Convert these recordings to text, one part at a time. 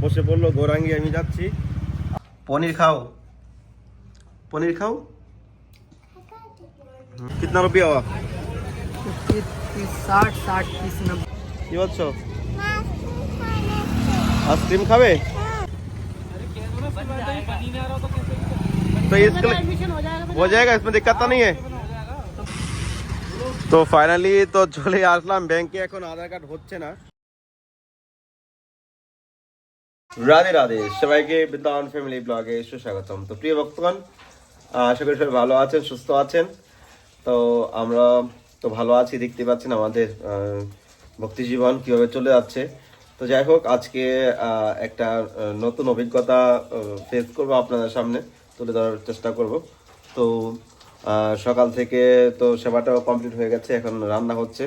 বসে বললো গৌরাঙ্গি আমি যাচ্ছি পনির খাও পনির খাও কিতনা রুপিয়া हुआ साठ साठ तीस नब्बे কি বলছো आइसक्रीम खावे तो इसके लिए- हो जाएगा इसमें दिक्कत तो नहीं है তো ফাইনালি তো চলে আসলাম ব্যাংকে এখন আধার কার্ড হচ্ছে না রাধে রাধে, সবাইকে বৃন্দাবন ফ্যামিলি ব্লগে সুস্বাগতম। তো প্রিয় ভক্তগণ, আশা করি সবাই ভালো আছেন, সুস্থ আছেন। তো আমরা তো ভালো আছি, দেখতে পাচ্ছেন আমাদের ভক্তি জীবন কীভাবে চলে যাচ্ছে। তো যাই হোক, আজকে একটা নতুন অভিজ্ঞতা ফেস করব আপনাদের সামনে, তুলে ধরার চেষ্টা করব। তো সকাল থেকে তো সেবাটাও কমপ্লিট হয়ে গেছে, এখন রান্না হচ্ছে।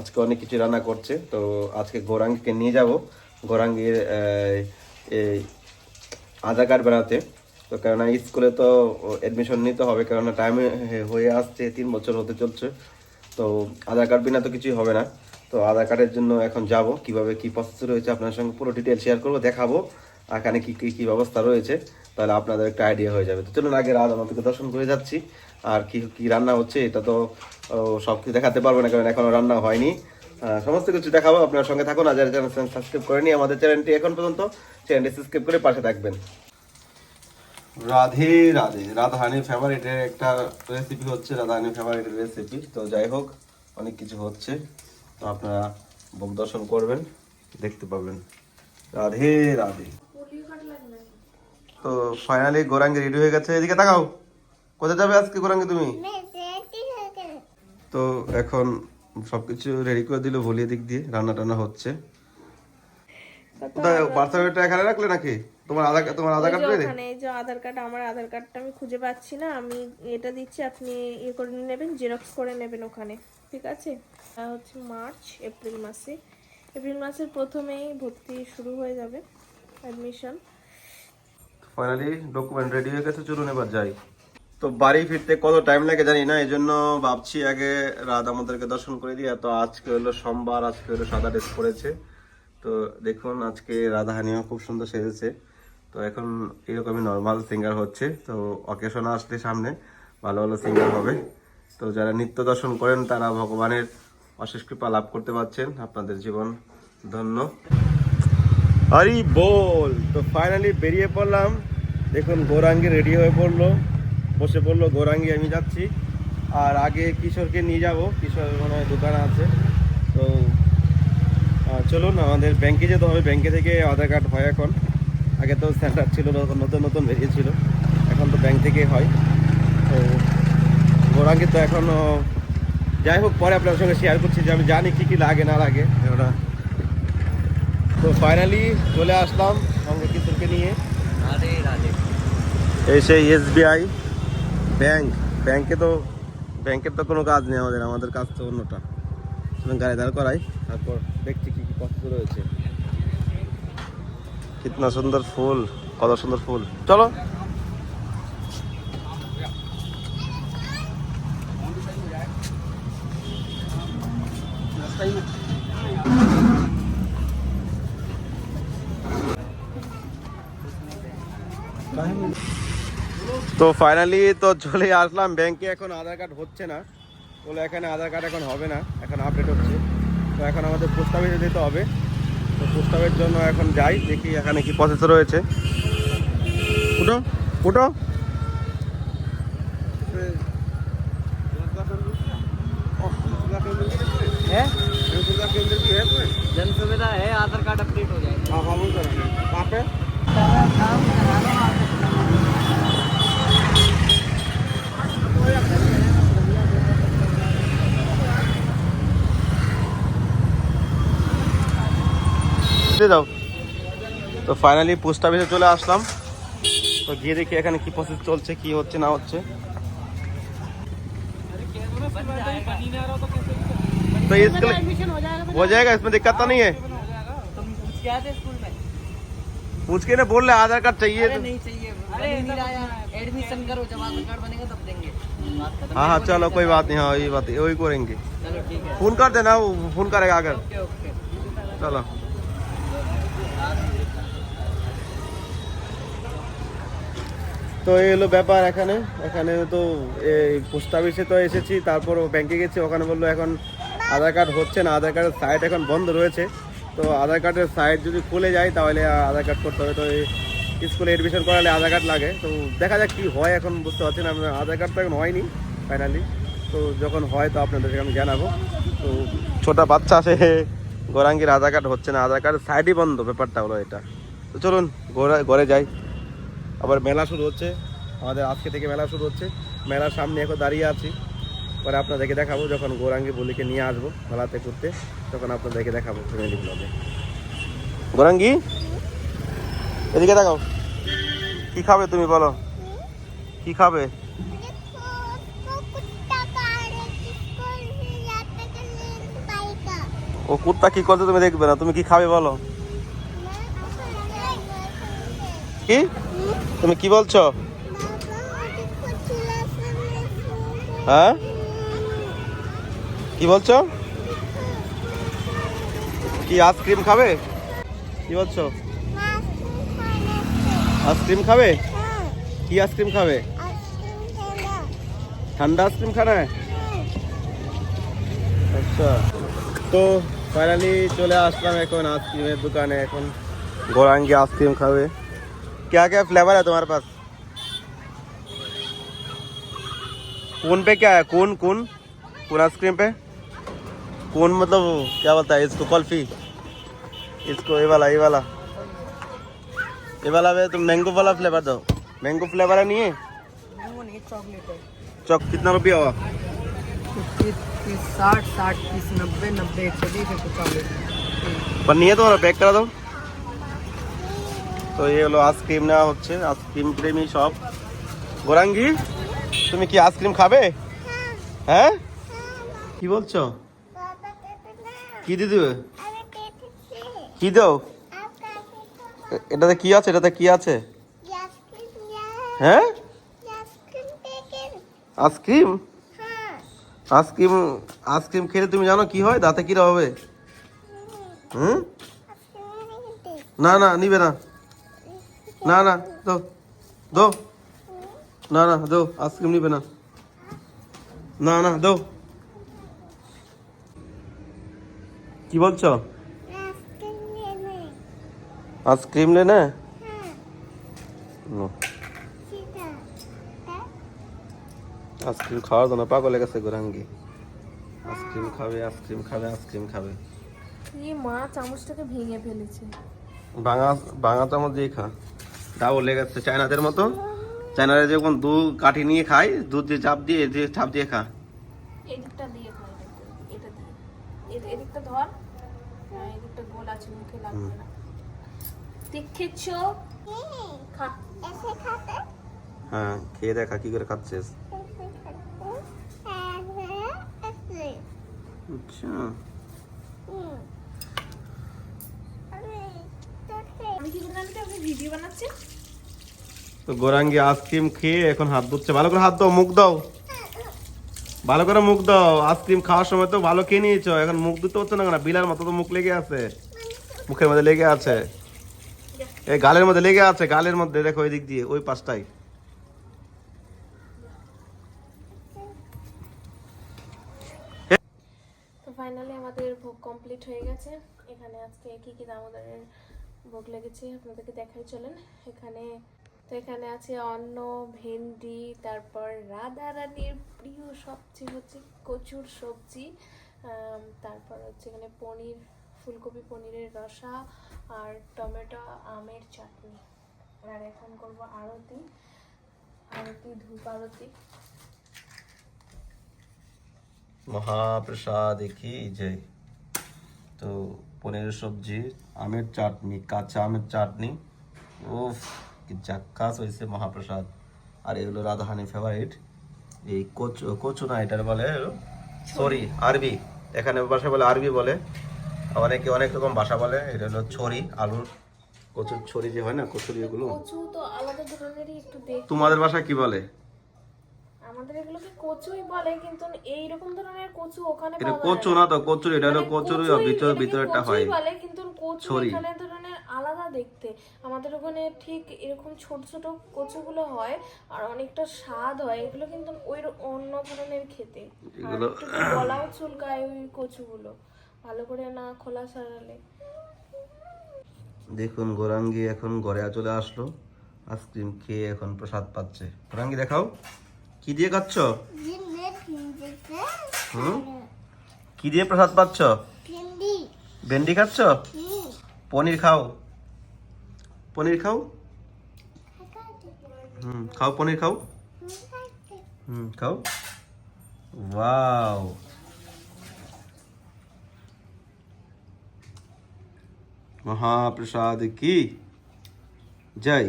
আজকে অনেক কিছু রান্না করছে, তো আজকে গৌরাঙ্গীকে নিয়ে যাব। গৌরাঙ্গীর এই আধার কার্ড বানাতে। তো কেননা স্কুলে তো অ্যাডমিশন নিতে হবে, কেননা টাইমে হয়ে আসছে, তিন বছর হতে চলছে। তো আধার কার্ড বিনা তো কিছুই হবে না। তো আধার কার্ডের জন্য এখন যাব, কীভাবে কি প্রসেস রয়েছে আপনার সঙ্গে পুরো ডিটেল শেয়ার করব, দেখাবো এখানে কি কি, কী ব্যবস্থা রয়েছে, তাহলে আপনাদের একটা আইডিয়া হয়ে যাবে। তো চলুন আগে রাত আমাদেরকে দর্শন করে যাচ্ছি, আর কি কি রান্না হচ্ছে, এটা তো সব কিছু দেখাতে পারব না, কারণ এখনও রান্না হয়নি। সমস্ত কিছু দেখাবো। আপনার সঙ্গে থাকুন আর যারা চ্যানেল সাবস্ক্রাইব করেনি আমাদের চ্যানেলটি এখন পর্যন্ত চ্যানেলটি সাবস্ক্রাইব করে পাশে থাকবেন। রাধে রাধে। রাধাহানির ফেভারিটের একটা রেসিপি হচ্ছে রাধাহানির ফেভারিটের রেসিপি তো যাই হোক অনেক কিছু হচ্ছে। তো আপনারা ভোগ দর্শন করবেন দেখতে পাবেন। রাধে রাধে। তো ফাইনালি গোরাঙ্গি রেডি হয়ে গেছে। এদিকে তাকাও। কোথায় যাবে আজকে গোরাঙ্গি তুমি? তো এখন সবকিছু রেডি করে দিল বলিয়ে দিক দিয়ে রান্না টান্না হচ্ছে। কোথায় বার্থ সার্টিফিকেটটা এখানে রাখলে নাকি? তোমার আধার তোমার আধার কার্ড এই যে আধার কার্ড আমার আধার কার্ডটা আমি খুঁজে পাচ্ছি না। আমি এটা দিচ্ছি আপনি ইয়ে করে নেবেন জেরক্স করে নেবেন ওখানে ঠিক আছে? হচ্ছে মার্চ এপ্রিল মাসে। এপ্রিল মাসের প্রথমেই ভর্তি শুরু হয়ে যাবে অ্যাডমিশন ফাইনালি ডকুমেন্ট রেডি হয়ে গেছে চলুন এবার যাই। তো বাড়ি ফিরতে কত টাইম লাগে জানি না এই জন্য ভাবছি আগে রাত আমাদেরকে দর্শন করে দিই তো আজকে হলো সোমবার, আজকে হলো সাদা ড্রেস পরেছে। তো দেখুন, আজকে রাধা রাধাহানিও খুব সুন্দর সেজেছে। তো এখন এরকমই নর্মাল সিঙ্গার হচ্ছে। তো অকেশন আসলে সামনে, ভালো ভালো সিঙ্গার হবে। তো যারা নিত্য দর্শন করেন, তারা ভগবানের অশেষ কৃপা লাভ করতে পারছেন। আপনাদের জীবন ধন্য। আরে বল! তো ফাইনালি বেরিয়ে পড়লাম। দেখুন, গৌরাঙ্গি রেডি হয়ে পড়ল। বসে পড়ল গোরাঙ্গি আমি যাচ্ছি। আর আগে কিশোরকে নিয়ে যাব কিশোর ওখানে দোকান আছে। তো চলুন আমাদের ব্যাংকে যেতে হবে। ব্যাংকে থেকে আধার কার্ড হয় এখন। আগে তো সেন্টার ছিল নতুন নতুন বেরিয়েছিল এখন তো ব্যাংক থেকে হয়। তো গোরাঙ্গি তো এখন যাই হোক পরে আপনার সঙ্গে শেয়ার করছি যে আমি জানি কী কী লাগে না লাগে। ওটা তো ফাইনালি চলে আসলাম সঙ্গে কিশোরকে নিয়ে। এসে এসবিআই ব্যাংক ব্যাংকে তো ব্যাংকের তো কোনো কাজ নেই আমাদের আমাদের কাজ তো অন্যটা। গাড়ি দাঁড় করাই। তারপর দেখছি কি কি কষ্ট রয়েছে কিতনা সুন্দর ফুল কত সুন্দর ফুল। চলো। তো ফাইনালি তো চলে আসলাম ব্যাংকে এখন আধার কার্ড হচ্ছে না বলে এখানে আধার কার্ড এখন হবে না এখন আপডেট হচ্ছে তো এখন আমাদের পোস্ট অফিসে যেতে হবে তো পোস্ট অফিসের জন্য এখন যাই দেখি এখানে কি প্রসেস রয়েছে উঠো উঠো है जन सुविधा है आधार कार्ड अपडेट हो जाएगा দিয়ে দাও তো ফাইনালি পোস্ট অফিসে চলে আসলাম তো গিয়ে দেখি এখানে কি প্রসেস চলছে কি হচ্ছে না হচ্ছে तो इसके लिए एडमिशन हो जाएगा हो जाएगा इसमें दिक्कत तो नहीं है तुम पूछ के आए थे स्कूल में पूछ के ना बोल रहे आधार कार्ड चाहिए अरे तो नहीं चाहिए अरे नहीं आया एडमिशन करो जब आधार कार्ड बनेगा तब देंगे बात खत्म हाँ हाँ चलो कोई बात नहीं हाँ ये बात वही करेंगे चलो ठीक है फोन कर देना वो फोन करेगा अगर ओके ओके चलो তো এই হলো ব্যাপার এখানে। এখানে তো এই পোস্ট অফিসে তো এসেছি তারপর ব্যাংকে গেছি। ওখানে বলল এখন আধার কার্ড হচ্ছে না, আধার কার্ডের সাইট এখন বন্ধ রয়েছে। তো আধার কার্ডের সাইট যদি খুলে যায়, তাহলে আধার কার্ড করতে হবে। তো এই স্কুলে এডমিশন করালে আধার কার্ড লাগে। তো দেখা যাক কী হয়, এখন বুঝতে পারছি না। আধার কার্ড তো এখন হয়নি ফাইনালি তো যখন হয়, তো আপনাদেরকে আমি জানাব। তো ছোটা বাচ্চা আছে, গৌরাঙ্গীর আধার কার্ড হচ্ছে না, আধার কার্ডের সাইডই বন্ধ, ব্যাপারটা হলো এটা। তো চলুন ঘরে ঘরে যাই। আবার মেলা শুরু হচ্ছে। আমাদের আজকে থেকে মেলা শুরু হচ্ছে। মেলার সামনে এখন দাঁড়িয়ে আছি। পরে আপনাদেরকে দেখাবো যখন গৌরাঙ্গী বলিকে নিয়ে আসব মেলাতে ঘুরতে তখন আপনাদেরকে দেখাবো ফ্যামিলি ব্লগে গৌরাঙ্গী? এদিকে দেখাও কি খাবে তুমি বলো? কি খাবে? ও কুত্তা কি করছে তুমি দেখবে না? তুমি কি খাবে বলো? কি? তুমি কি বলছো? হ্যাঁ? কি বলছো? কি আইসক্রিম খাবে? কি বলছো? আইসক্রিম খাবে? কি আইসক্রিম খাবে? ঠান্ডা আইসক্রিম খানা আচ্ছা। তো ফাইনালি চলে আসলাম এখন আইসক্রিমের দোকানে, এখন গোরাঙ্গি আইসক্রিম খাবে। क्या क्या फ्लेवर है तुम्हारे पास? कौन पे क्या है? कौन कौन कौन आइसक्रीम पे? कौन मतलब क्या बोलता है? इसको कुल्फी। इसको ये वाला ये वाला। ये वाला है तुम मैंगो वाला फ्लेवर दो। मैंगो फ्लेवर है नहीं है? चौक कितना रुपया हुआ? साठ साठ तीस नब्बे नब्बे एक सौ बीस एक सौ चालीस पर नहीं है तुम्हारा पैक करा दो। তো এই হলো আইসক্রিম নেওয়া হচ্ছে আইসক্রিম প্রেমী সব। গোরাঙ্গি, তুমি কি আইসক্রিম খাবে? হ্যাঁ? কি বলছো? কি দিয়ে দেবে? কি দাও? এটাতে কি আছে? এটাতে কি আছে? হ্যাঁ? আইসক্রিম আইসক্রিম আইসক্রিম খেলে তুমি জানো কি হয়? দাঁতে কি হবে হুম? না না, নিবে না। না না দো দো না না দো আইসক্রিম নিবে না। না না দো কি বলছো? আইসক্রিম লে না আইসক্রিম খাওয়ার জন্য পাগল গেছে গোরাঙ্গি আইসক্রিম খাবে আইসক্রিম খাবে আইসক্রিম খাবে। এই মা চামচটাকে ভেঙে ফেলেছে। ভাঙা ভাঙা চামচ দিয়ে খা। ডাবল লেগে গেছে চায়নাদের মতো। চায়নারা যখন দুধ কাঠি নিয়ে খায় দুধ দিয়ে চাপ দিয়ে দিয়ে চাপ দিয়ে হ্যাঁ, এদিকটা গোল আছে মুখে লাগবে না। দেখেছ খা। হ্যাঁ খেয়ে দেখা কি করে খাচ্ছিস। আচ্ছা। আমি ভিডিও তো গোরাঙ্গি আইসক্রিম খেয়ে এখন হাত ধুচ্ছে। ভালো করে হাত দাও মুখ দাও। ভালো করে মুখ দাও। আইসক্রিম খাওয়ার সময় তো ভালো খেয়ে নিয়েছো। এখন মুখ দিতে হচ্ছে না কেন? বিলার মতো তো মুখ লেগে আছে। মুখের মধ্যে লেগে আছে। এই গালের মধ্যে লেগে আছে গালের মধ্যে। দেখো ওই দিক দিয়ে ওই পাশটাই ফাইনালি আমাদের ভোগ কমপ্লিট হয়ে গেছে। এখানে আজকে কি কি দামোদরের ভোগ লেগেছে, আপনাদেরকে দেখাই চলেন। এখানে, তো এখানে আছে অন্ন, ভেন্ডি, তারপর রাধা রানীর প্রিয় সবজি হচ্ছে কচুর সবজি। তারপর হচ্ছে এখানে পনির, ফুলকপি পনিরের রসা আর টমেটো আমের চাটনি। আর এখন করব আরতি আরতি, ধূপ আরতি। মহাপ্রসাদ কি জয়। তো পনিরের সবজি আমের চাটনি কাঁচা আমের চাটনি। ও কি জাক্কাস হয়েছে মহাপ্রসাদ। আর এগুলো রাধাহানি ফেভারিট এই কচু কচু না এটার বলে সরি আরবি। এখানে ভাষা বলে আরবি বলে। অনেকে অনেক রকম ভাষা বলে। এটা হলো ছড়ি আলুর কচুর ছড়ি যে হয় না কচুরি এগুলো। তোমাদের ভাষা কি বলে? আমাদের এগুলোকে কচুই বলে কিন্তু এইরকম ধরনের কচু ওখানে এটা কচু না তো কচুরি এটা হলো মানে কচুরি ভিতর ভিতরটা হয়। বলে কিন্তু কচু এখানে ধরনের আলাদা দেখতে। আমাদের ওখানে ঠিক এরকম ছোট ছোট কচুগুলো হয় আর অনেকটা স্বাদ হয় এগুলো কিন্তু ওই অন্য ধরনের খেতে। এগুলো- গলাও চুলকায় ওই কচুগুলো ভালো করে না খোলা সারালে দেখুন গোরাঙ্গি এখন ঘরে চলে আসলো। আইসক্রিম খেয়ে এখন প্রসাদ পাচ্ছে। গোরাঙ্গি দেখাও। কি দিয়ে খাচ্ছ? হুম? কি দিয়ে প্রসাদ পাচ্ছ? ভেন্ডি। খাচ্ছ? পনির খাও। পনির খাও? হুম খাও পনির খাও। হুম খাও। ওয়াও। মহাপ্রসাদ কি? যাই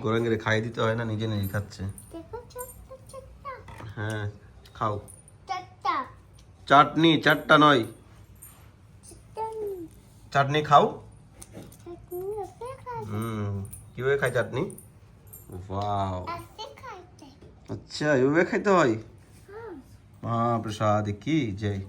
গোরাঙ্গিরে খাইয়ে দিতে হয় না নিজে নিজে খাচ্ছে। হ্যাঁ খাও। চাটনি চারটা নয়। চাটনি। খাও। হুম কীভাবে খাই চাটনি? ওয়াও। আচ্ছা এভাবে খাইতে হয়? মহাপ্রসাদ কি? জয়।